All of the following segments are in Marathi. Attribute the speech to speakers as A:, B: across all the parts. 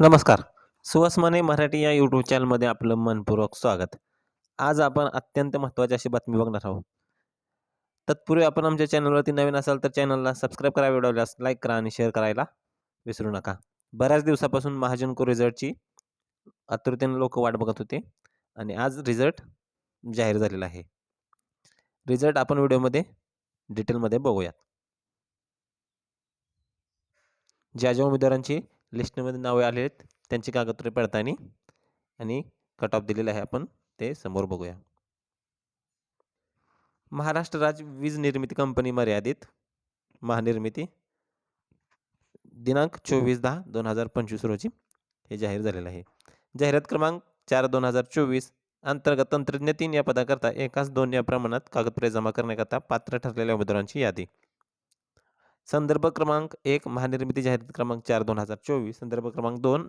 A: नमस्कार. सुहासमाने मराठी या यूट्यूब चॅनलमध्ये आपलं मनपूर्वक स्वागत. आज आपण अत्यंत महत्त्वाची अशी बातमी बघणार आहोत. तत्पूर्वी आपण आमच्या चॅनलवरती नवीन असाल तर चॅनलला सबस्क्राईब करा व्हिडिओला लाईक करा आणि शेअर करायला विसरू नका. बऱ्याच दिवसापासून महाजन को रिझल्टची आतुरतेने लोक वाट बघत होते आणि आज रिझल्ट जाहीर झालेला आहे. रिझल्ट आपण व्हिडिओमध्ये डिटेलमध्ये बघूयात. ज्या ज्या उमेदवारांची लिस्टमध्ये नावे आले आहेत. त्यांची कागदपत्रे पडताळणी आणि कट ऑफ दिलेलं आहे आपण. ते समोर बघूया. महाराष्ट्र राज्य वीज निर्मिती कंपनी मर्यादित महानिर्मिती दिनांक चोवीस दहा दोन हजार पंचवीस रोजी हे जाहीर झालेलं आहे. जाहिरात क्रमांक चार दोन हजार चोवीस अंतर्गत तंत्रज्ञ तीन या पदाकरता एकाच दोन या प्रमाणात कागदपत्रे जमा करण्याकरता पात्र ठरलेल्या उमेदवारांची यादी. संदर्भ क्रमांक एक महानिर्मिती जाहिरात क्रमांक चार दोन हजार चोवीस. संदर्भ क्रमांक दोन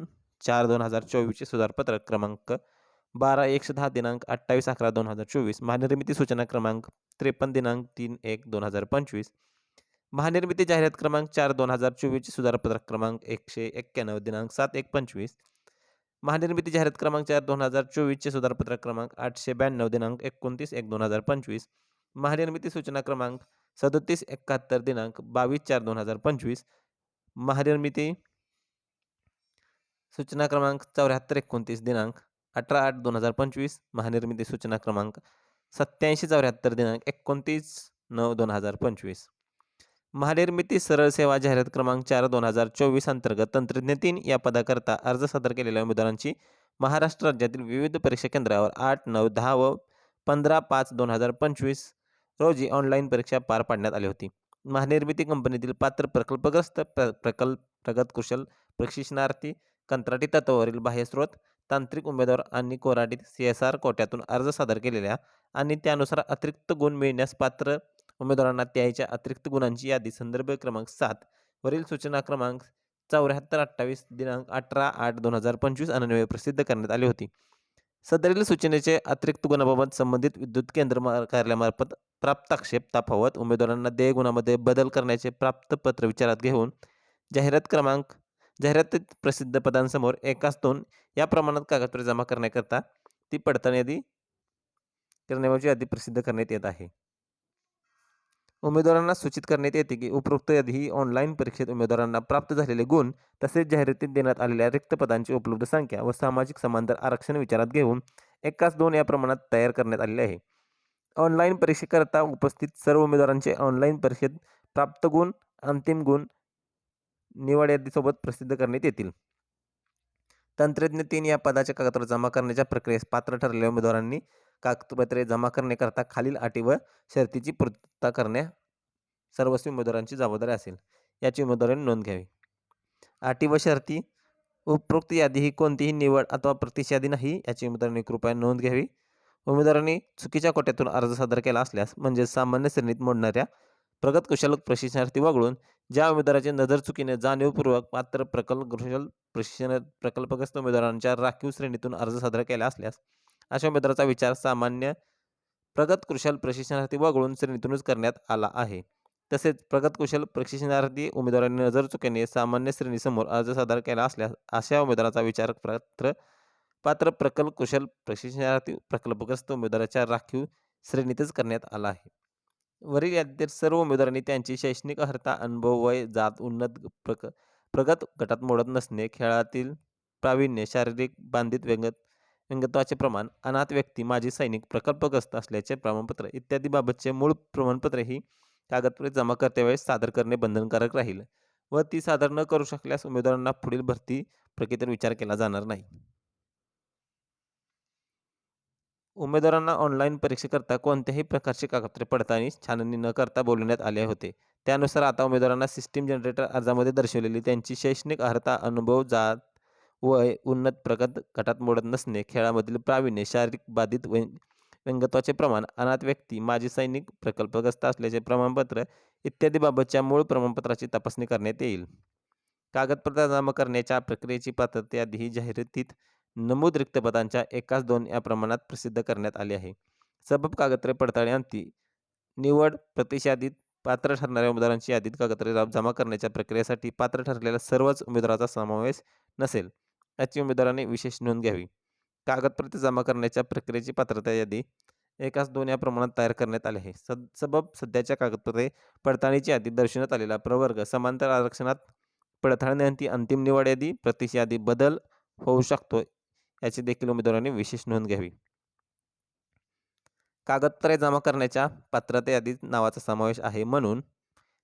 A: चार दोन हजार चोवीसचे सुधारपत्रक क्रमांक बारा एकशे दहा दिनांक अठ्ठावीस अकरा दोन हजार चोवीस. महानिर्मिती सूचना क्रमांक त्रेपन्न दिनांक तीन एक दोन हजार पंचवीस. महानिर्मिती जाहिरात क्रमांक चार दोन हजार चोवीसचे सुधारपत्रक क्रमांक एकशे एक्क्याण्णव दिनांक सात एक पंचवीस. महानिर्मिती जाहिरात क्रमांक चार दोन हजार चोवीसचे सुधारपत्रक क्रमांक आठशे ब्याण्णव दिनांक एकोणतीस एक दोन हजार पंचवीस. महानिर्मिती सूचना क्रमांक सदोतीस एकाहत्तर दिनांक बावीस चार दोन हजार पंचवीस. महानिर्मिती सूचना क्रमांक चौऱ्याहत्तर एकोणतीस दिनांक अठरा आठ दोन हजार पंचवीस. महानिर्मिती सूचना क्रमांक सत्याऐंशी चौऱ्याहत्तर दिनांक एकोणतीस नऊ दोन हजार पंचवीस. महानिर्मिती सरळ सेवा जाहिरात क्रमांक चार दोन हजार चोवीस अंतर्गत तंत्रज्ञ तीन या पदाकरता अर्ज सादर केलेल्या उमेदवारांची महाराष्ट्र राज्यातील विविध परीक्षा केंद्रावर आठ नऊ दहा व पंधरा पाच दोन हजार पंचवीस. रोजी ऑनलाईन परीक्षा पार पाडण्यात आली होती. महानिर्मिती कंपनीतील पात्र प्रकल्पग्रस्त प्र प्रकल्प प्रगत कुशल प्रशिक्षणार्थी कंत्राटी तत्वावरील बाह्यस्रोत तांत्रिक उमेदवार आणि कोराडीत सी एस आर कोट्यातून अर्ज सादर केलेल्या आणि त्यानुसार अतिरिक्त गुण मिळण्यास पात्र उमेदवारांना त्याच्या अतिरिक्त गुणांची यादी संदर्भ क्रमांक सात वरील सूचना क्रमांक चौऱ्याहत्तर अठ्ठावीस दिनांक अठरा आठ दोन हजार पंचवीस अन्वये प्रसिद्ध करण्यात आली होती. सदरील सूचनेचे अतिरिक्त गुणाबाबत संबंधित विद्युत केंद्र कार्यालयामार्फत प्राप्त आक्षेप ताफावत. उमेदवारांना देय गुणामध्ये बदल करण्याचे प्राप्त पत्र विचारात घेऊन जाहिरात क्रमांक जाहिरातीत प्रसिद्ध पदांसमोर एकाच दोन या प्रमाणात कागदपत्रे जमा करण्याकरता ती पडताळणी यादी करण्याची यादी प्रसिद्ध करण्यात येत आहे. उमेदवारांना सूचित करण्यात येते की उपरोक्त यादी ही ऑनलाईन परीक्षेत उमेदवारांना प्राप्त झालेले गुण तसेच जाहिरातीत देण्यात आलेल्या रिक्त पदांची उपलब्ध संख्या व सामाजिक समांतर आरक्षण विचारात घेऊन एकाच दोन या प्रमाणात तयार करण्यात आलेले आहे. ऑनलाईन परीक्षेकरता उपस्थित सर्व उमेदवारांचे ऑनलाईन परीक्षेत प्राप्त गुण अंतिम गुण निवड यादीसोबत प्रसिद्ध करण्यात येतील. तंत्रज्ञ तीन या पदाच्या कागदपत्र जमा करण्याच्या प्रक्रियेस पात्र ठरलेल्या उमेदवारांनी कागदपत्रे जमा करण्याकरता खालील अटी व शर्तीची पूर्तता करण्या सर्वस्वी उमेदवारांची जबाबदारी असेल याची उमेदवारांनी नोंद घ्यावी. अटी व शर्ती उपरोक्त यादी ही कोणतीही निवड अथवा प्रतिश यादी नाही याची उमेदवारांनी कृपया नोंद घ्यावी. उमेदवारांनी चुकीच्या कोट्यातून अर्ज सादर केला असल्यास म्हणजे सामान्य श्रेणीत मोडणाऱ्या प्रगत कुशल प्रशिक्षणार्थी वगळून ज्या उमेदवाराची नजर चुकीने जाणीवपूर्वक पात्र प्रकल्प कुशल प्रशिक्षण प्रकल्पग्रस्त उमेदवारांच्या राखीव श्रेणीतून अर्ज सादर केला असल्यास अशा उमेदवाराचा विचार सामान्य प्रगत कुशल प्रशिक्षणार्थी वगळून श्रेणीतूनच करण्यात आला आहे. तसेच प्रगत कुशल प्रशिक्षणार्थी उमेदवारांनी नजर चुकीने सामान्य श्रेणीसमोर अर्ज सादर केला असल्यास अशा उमेदवाराचा विचार पात्र पात्र प्रकल्प कुशल प्रशिक्षणार्थी प्रकल्पग्रस्त उमेदवाराच्या राखीव श्रेणीतच करण्यात आला आहे. वरील यादीतील सर्व उमेदवारांनी त्यांची शैक्षणिक अर्हता अनुभव वय जात उन्नत प्रक प्रगत गटात मोडत नसणे खेळातील प्रावीण्य शारीरिक बांधित व्यंगत व्यंगत्वाचे प्रमाण अनाथ व्यक्ती माजी सैनिक प्रकल्पग्रस्त असल्याचे प्रमाणपत्र इत्यादी बाबतचे मूळ प्रमाणपत्रे ही कागदपत्रे जमा करतेवेळेस सादर करणे बंधनकारक राहील व ती सादर न करू शकल्यास उमेदवारांना पुढील भरती प्रक्रियेत विचार केला जाणार नाही. उमेदवारांना ऑनलाईन परीक्षेकरता कोणत्याही प्रकारची कागदपत्रे पडताळणी छाननी न करता बोलवण्यात आले होते. त्यानुसार आता उमेदवारांना सिस्टीम जनरेटर अर्जामध्ये दर्शवलेली त्यांची शैक्षणिक अर्हता अनुभव जात वय उन्नत प्रगत गटात मोडत नसणे खेळामधील प्रावीण्य शारीरिक बाधित व्यं व्यंगत्वाचे प्रमाण अनाथ व्यक्ती माजी सैनिक प्रकल्पग्रस्त असल्याचे प्रमाणपत्र इत्यादी बाबतच्या मूळ प्रमाणपत्राची तपासणी करण्यात येईल. कागदपत्र जमा करण्याच्या प्रक्रियेची पात्रता यादी ही जाहिरातीत नमूद रिक्त पदांच्या एकाच दोन या प्रमाणात प्रसिद्ध करण्यात आली आहे. सबब कागदपत्रे पडताळणी अंती निवड प्रतिशादीत पात्र ठरणाऱ्या उमेदवारांची यादीत कागदपत्रे जमा करण्याच्या प्रक्रियेसाठी पात्र ठरलेल्या सर्वच उमेदवाराचा समावेश नसेल. याची उमेदवारांनी विशेष नोंद घ्यावी. कागदपत्रे जमा करण्याच्या प्रक्रियेची पात्रता यादी एकाच दोन या प्रमाणात तयार करण्यात आले आहे. सद सबब सध्याच्या कागदपत्रे पडताळणीची यादी दर्शवण्यात आलेला प्रवर्ग समांतर आरक्षणात पडताळण्याची अंतिम निवड यादी प्रतिश यादी बदल होऊ शकतो याची देखील उमेदवारांनी विशेष नोंद घ्यावी. कागदपत्रे जमा करण्याच्या पात्रता यादीत नावाचा समावेश आहे म्हणून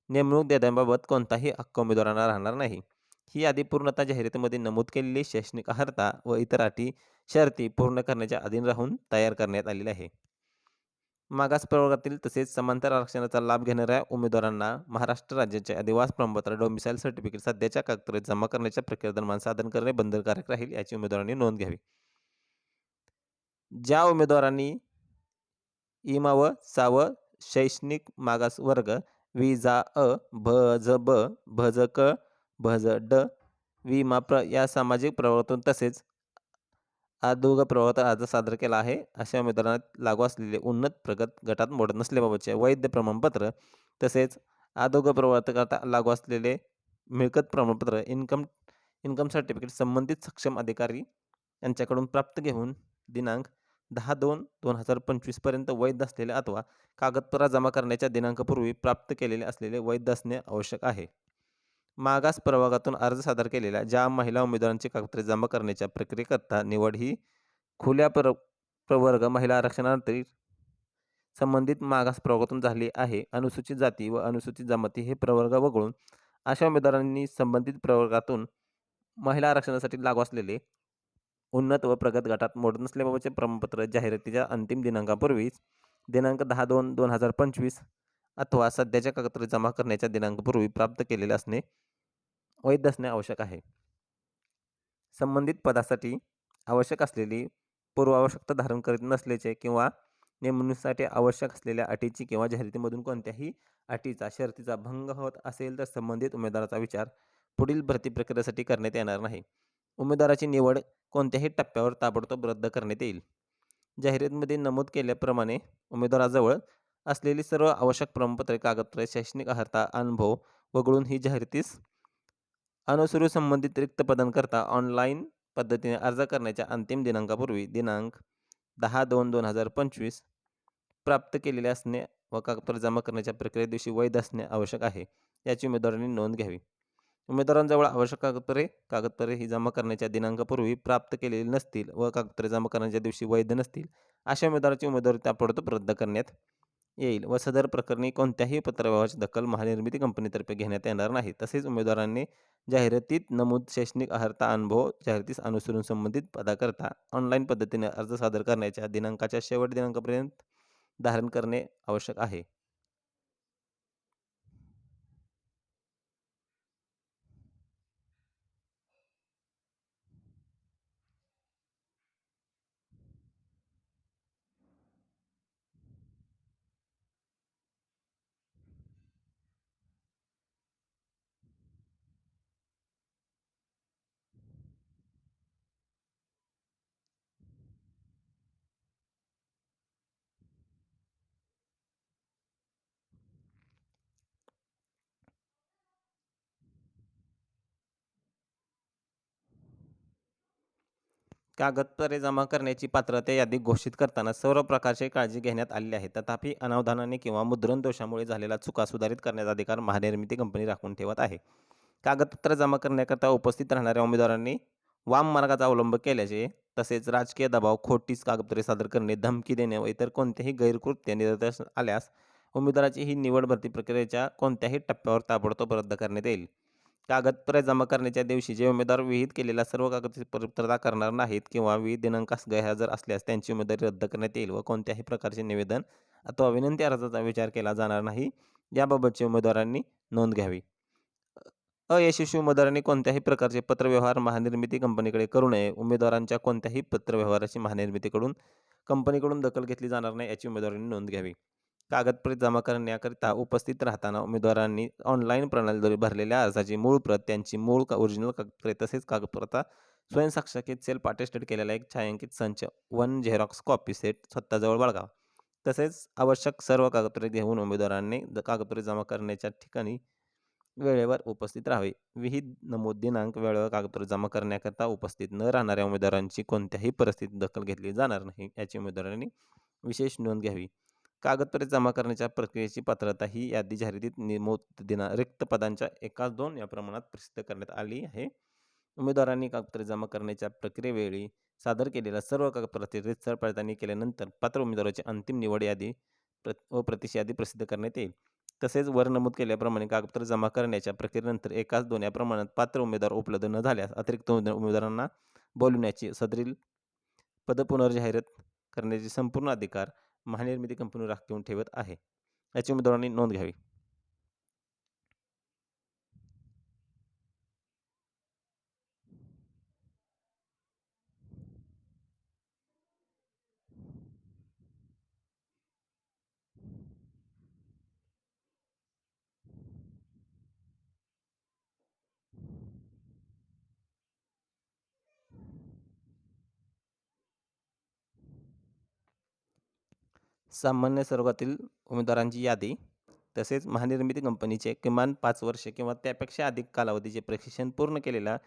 A: नेमणूक देण्याबाबत कोणताही हक्क उमेदवारांना राहणार नाही. ही यादी पूर्णतः जाहिरातीमध्ये नमूद केलेली शैक्षणिक अर्हता व इतर अटी शर्ती पूर्ण करण्याच्या अधीन राहून तयार करण्यात आलेली आहे. मागास प्रवर्गातील तसेच समांतर आरक्षणाचा लाभ घेणाऱ्या उमेदवारांना महाराष्ट्र राज्याचे अधिवास प्रमाणपत्र डोमिसाईल सर्टिफिकेट सध्याच्या कागदपत्रात जमा करण्याच्या प्रक्रियेदरम्यान सादर करणे बंधनकारक राहील याची उमेदवारांनी नोंद घ्यावी. ज्या उमेदवारांनी इमा व साव शैक्षणिक मागास वर्ग विजा अ भ ज ब भ ज क भज ड विमा प्र या सामाजिक प्रवर्तन तसेच आदोग प्रवर्तन अर्ज सादर केला आहे. अशा उमेदवारांना लागू असलेले उन्नत प्रगत गटात मोडत नसल्याबाबतचे वैध प्रमाणपत्र तसेच आदोग प्रवर्तकात लागू असलेले मिळकत प्रमाणपत्र इन्कम इन्कम सर्टिफिकेट संबंधित सक्षम अधिकारी यांच्याकडून प्राप्त घेऊन दिनांक दहा दोन दोन हजार पंचवीसपर्यंत वैध असलेले अथवा कागदपत्र जमा करण्याच्या दिनांकापूर्वी प्राप्त केलेले असलेले वैध असणे आवश्यक आहे. मागास प्रभागातून अर्ज सादर केलेल्या ज्या महिला उमेदवारांची कागदपत्रे जमा करण्याच्या प्रक्रियेकरता निवड ही खुल्या प्र प्रवर्ग महिला आरक्षणातील संबंधित मागास प्रवर्गातून झाली आहे. अनुसूचित जाती व अनुसूचित जमाती हे प्रवर्ग वगळून अशा उमेदवारांनी संबंधित प्रवर्गातून महिला आरक्षणासाठी लागू असलेले उन्नत व प्रगत गटात मोडत नसल्याबाबतचे प्रमाणपत्र जाहिरातीच्या अंतिम दिनांकापूर्वीच दिनांक दहा दोन दोन हजार पंचवीस अथवा सध्याच्या कागदपत्रे जमा करण्याच्या दिनांकापूर्वी प्राप्त केलेले असणे वैध असणे आवश्यक आहे. संबंधित पदासाठी आवश्यक असलेली पूर्वावश्यकता धारण करीत नसल्याचे किंवा नेमणुकीसाठी आवश्यक असलेल्या अटीची किंवा जाहिरातीमधून कोणत्याही अटीचा शर्तीचा भंग होत असेल तर संबंधित उमेदवाराचा विचार पुढील भरती प्रक्रियेसाठी करण्यात येणार नाही. उमेदवाराची निवड कोणत्याही टप्प्यावर ताबडतोब रद्द करण्यात येईल. जाहिरातीमध्ये नमूद केल्याप्रमाणे उमेदवाराजवळ असलेली सर्व आवश्यक प्रमाणपत्रे कागदपत्रे शैक्षणिक अर्हता अनुभव वगळून ही जाहिरातीस अनुसरू संबंधित रिक्त पदांकरता ऑनलाईन पद्धतीने अर्ज करण्याच्या अंतिम दिनांकापूर्वी दिनांक दहा दोन दोन हजार पंचवीस प्राप्त केलेले असणे व कागदपत्र जमा करण्याच्या प्रक्रिये दिवशी वैध असणे आवश्यक आहे याची उमेदवारांनी नोंद घ्यावी. उमेदवारांजवळ आवश्यक कागदपत्रे कागदपत्रे ही जमा करण्याच्या दिनांकापूर्वी प्राप्त केलेली नसतील व कागदपत्रे जमा करण्याच्या दिवशी वैध नसतील अशा उमेदवाराची उमेदवारी ताबडतोब रद्द करण्यात येईल व सदर प्रकरणी कोणत्याही पत्रव्यवहाराची दखल महानिर्मिती कंपनीतर्फे घेण्यात येणार नाही. तसेच उमेदवारांनी जाहिरातीत नमूद शैक्षणिक अर्हता अनुभव जाहिरातीस अनुसरून संबंधित पदाकरता ऑनलाईन पद्धतीने अर्ज सादर करण्याच्या दिनांकाच्या शेवट दिनांकापर्यंत धारण करणे आवश्यक आहे. कागदपत्रे जमा करण्याची पात्रता यादी घोषित करताना सर्व प्रकारची काळजी घेण्यात आलेली आहे. तथापि अनावधानाने किंवा मुद्रण दोषामुळे झालेला चुका सुधारित करण्याचा अधिकार महानिर्मिती कंपनी राखून ठेवत आहे. कागदपत्र जमा करण्याकरता उपस्थित राहणाऱ्या उमेदवारांनी वाम मार्गाचा अवलंब केल्याचे तसेच राजकीय दबाव खोटीच कागदपत्रे सादर करणे धमकी देणे व इतर कोणतेही गैरकृत्य निदर्शनास आल्यास उमेदवाराची ही निवड भरती प्रक्रियेच्या कोणत्याही टप्प्यावर ताबडतोब रद्द करण्यात येईल. कागदपत्रे जमा करण्याच्या दिवशी जे उमेदवार विहित केलेल्या सर्व कागदपत्रता करणार नाहीत किंवा विहित दिनांकास गैरहजर असल्यास त्यांची उमेदवारी रद्द करण्यात येईल व कोणत्याही प्रकारचे निवेदन अथवा विनंती अर्जाचा विचार केला जाणार नाही याबाबतची उमेदवारांनी नोंद घ्यावी. अयशस्वी उमेदवारांनी कोणत्याही प्रकारचे पत्रव्यवहार महानिर्मिती कंपनीकडे करू नये. उमेदवारांच्या कोणत्याही पत्रव्यवहाराची महानिर्मितीकडून कंपनीकडून दखल घेतली जाणार नाही याची उमेदवारांनी नोंद घ्यावी. कागदपत्रे जमा करण्याकरिता उपस्थित राहताना उमेदवारांनी ऑनलाईन प्रणालीद्वारे भरलेल्या अर्जाची मूळ प्रत त्यांची मूळ का ओरिजिनल कागदपत्रे तसेच कागदपत्राचा स्वयंसाक्षकित सेल्फ अटेस्टेड केलेला एक छायांकित संच वन झेरॉक्स कॉपी सेट स्वतःजवळ बाळगावा. तसेच आवश्यक सर्व कागदपत्रे घेऊन उमेदवारांनी कागदपत्रे जमा करण्याच्या ठिकाणी वेळेवर उपस्थित राहावे. विहित नमूद दिनांक वेळेवर कागदपत्र जमा करण्याकरता उपस्थित न राहणाऱ्या उमेदवारांची कोणत्याही परिस्थितीत दखल घेतली जाणार नाही याची उमेदवारांनी विशेष नोंद घ्यावी. कागदपत्रे जमा करण्याच्या प्रक्रियेची पात्रता ही यादी जाहिरातीत नमूद दिना रिक्त पदांच्या एकाच दोन या प्रमाणात प्रसिद्ध करण्यात आली आहे. उमेदवारांनी कागदपत्रे जमा करण्याच्या प्रक्रियेवेळी सादर केलेल्या सर्व कागदपत्राची रितसर पडताळणी केल्यानंतर पात्र उमेदवाराची अंतिम निवड यादी प्र व प्रतिश यादी प्रसिद्ध करण्यात येईल. तसेच वर नमूद केल्याप्रमाणे कागदपत्र जमा करण्याच्या प्रक्रियेनंतर एकाच दोन या प्रमाणात पात्र उमेदवार उपलब्ध न झाल्यास अतिरिक्त उमेदवारांना बोलवण्याची सदरील पद पुनर्जाहिरात करण्याचे संपूर्ण अधिकार महानिर्मिती कंपनीवर राखून ठेवत आहे. याची उमेदवारांनी नोंद घ्यावी. सामान्य स्वरूपातील उमेदवारांची यादी तसेच महानिर्मिती कंपनीचे किमान पाच वर्षे किंवा त्यापेक्षा अधिक कालावधीचे प्रशिक्षण पूर्ण केलेल्या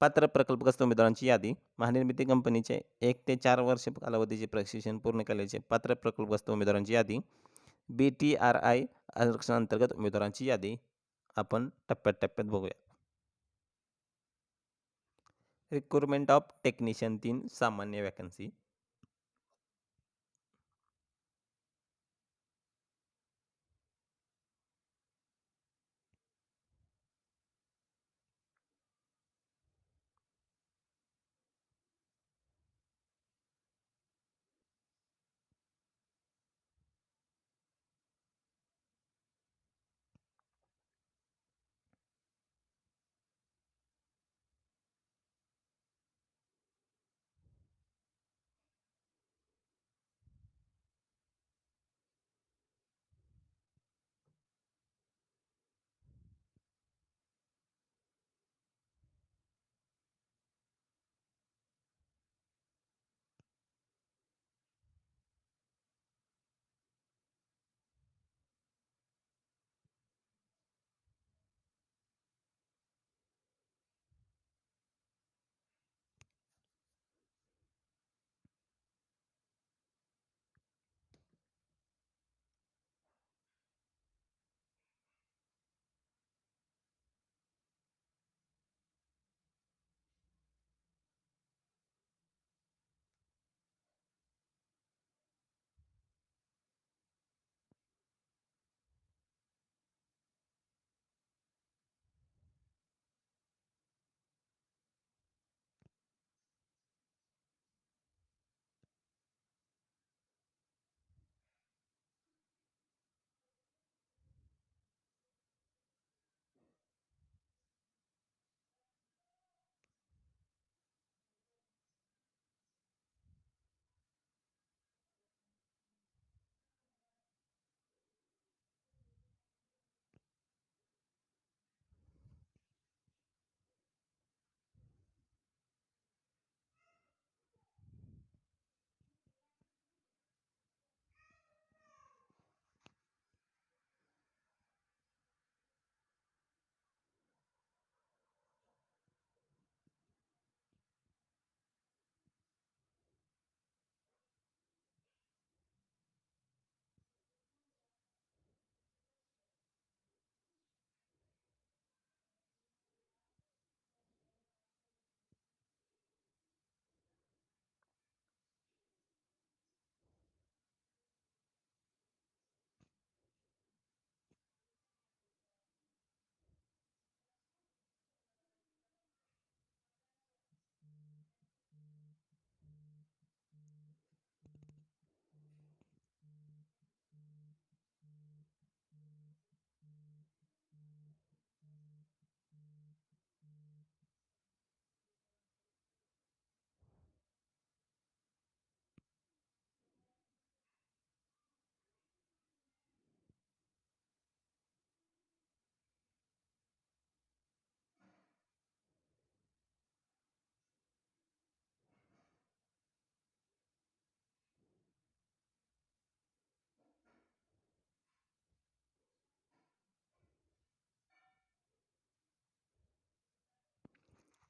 A: पात्र प्रकल्पग्रस्त उमेदवारांची यादी महानिर्मिती कंपनीचे एक ते चार वर्ष कालावधीचे प्रशिक्षण पूर्ण केल्याचे पात्र प्रकल्पग्रस्त उमेदवारांची यादी बी टी आर आय आरक्षणांतर्गत उमेदवारांची यादी आपण टप्प्यात टप्प्यात बघूया रिक्रुटमेंट ऑफ टेक्निशियन तीन सामान्य वॅकन्सी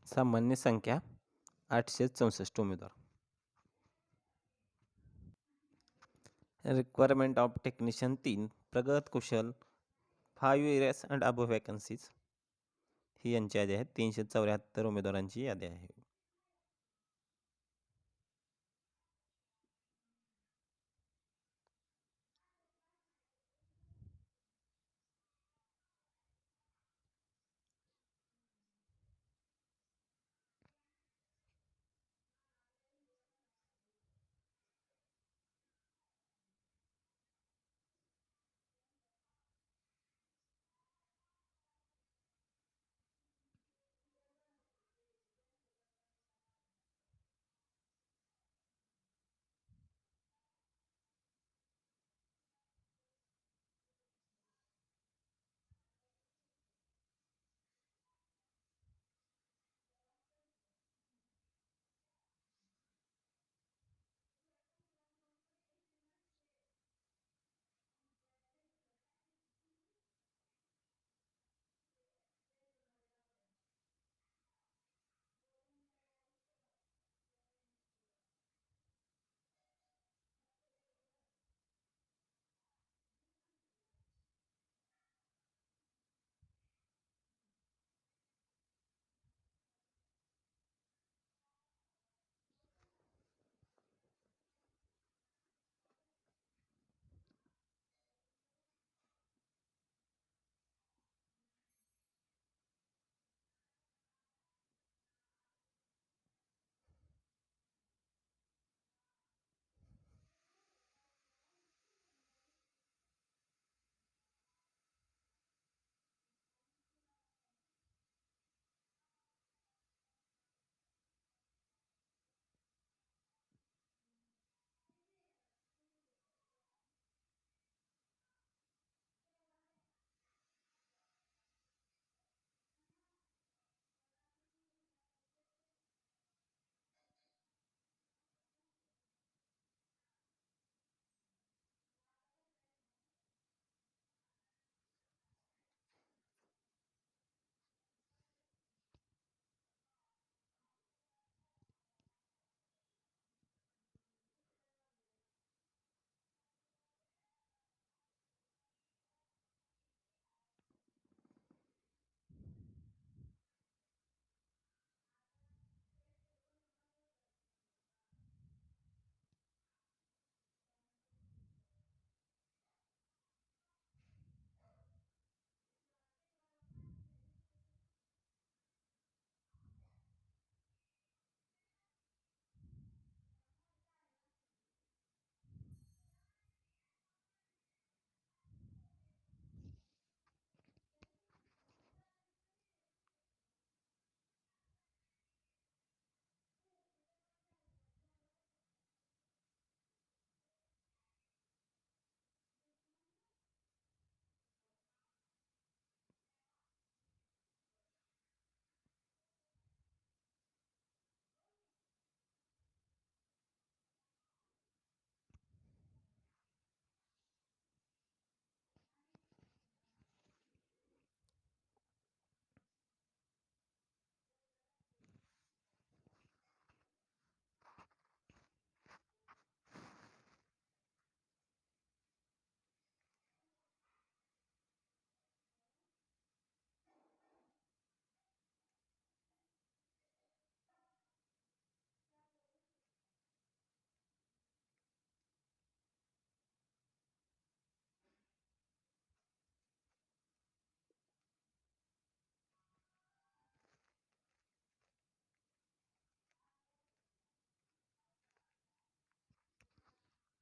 A: सामान्य संख्या आठशे चौसष्ट उमेदवार. रिक्वायरमेंट ऑफ टेक्निशियन तीन प्रगत कुशल five years and above vacancies ही यांची यादी आहे. तीनशे चौऱ्याहत्तर उमेदवारांची यादी आहे.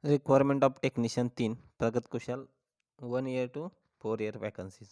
A: रिक्वायरमेंट ऑफ टेक्निशियन तीन प्रगत कुशल one year two four year vacancies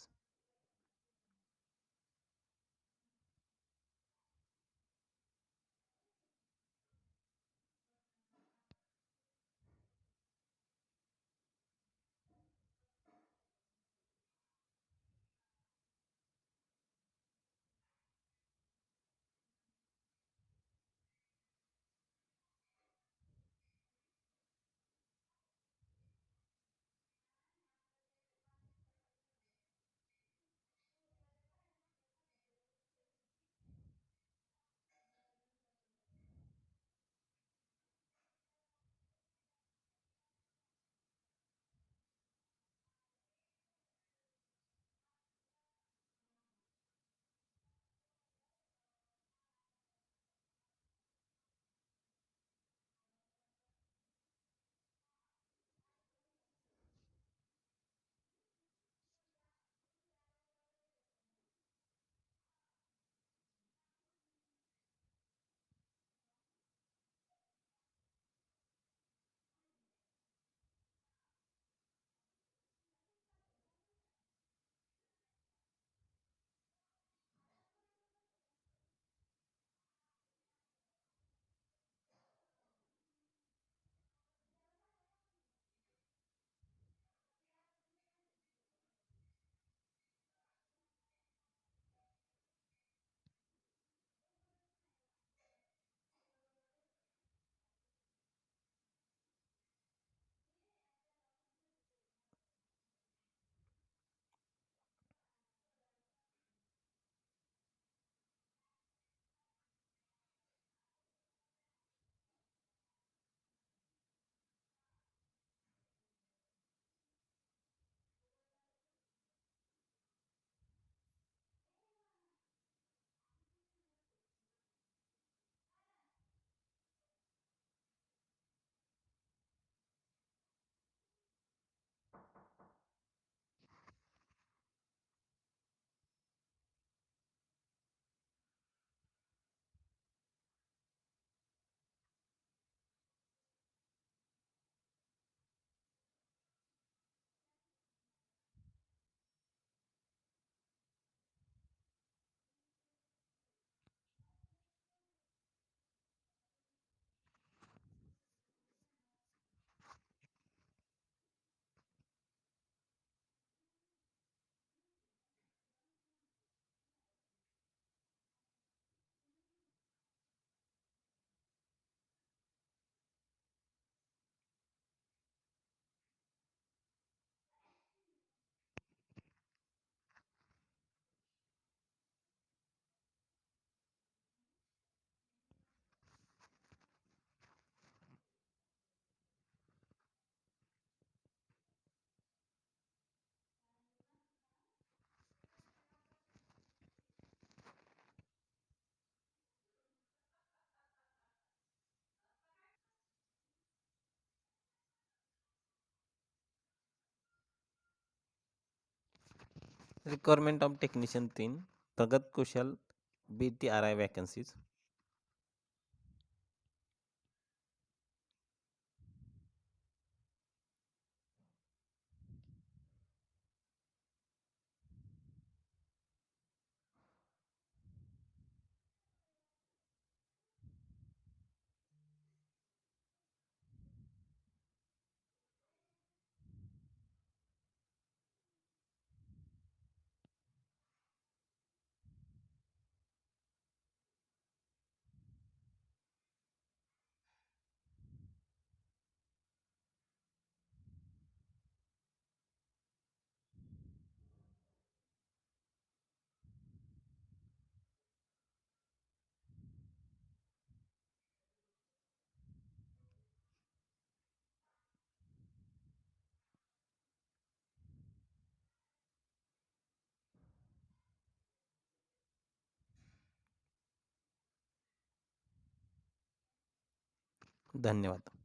A: requirement of technician तीन प्रगत कुशल B T R I vacancies धन्यवाद.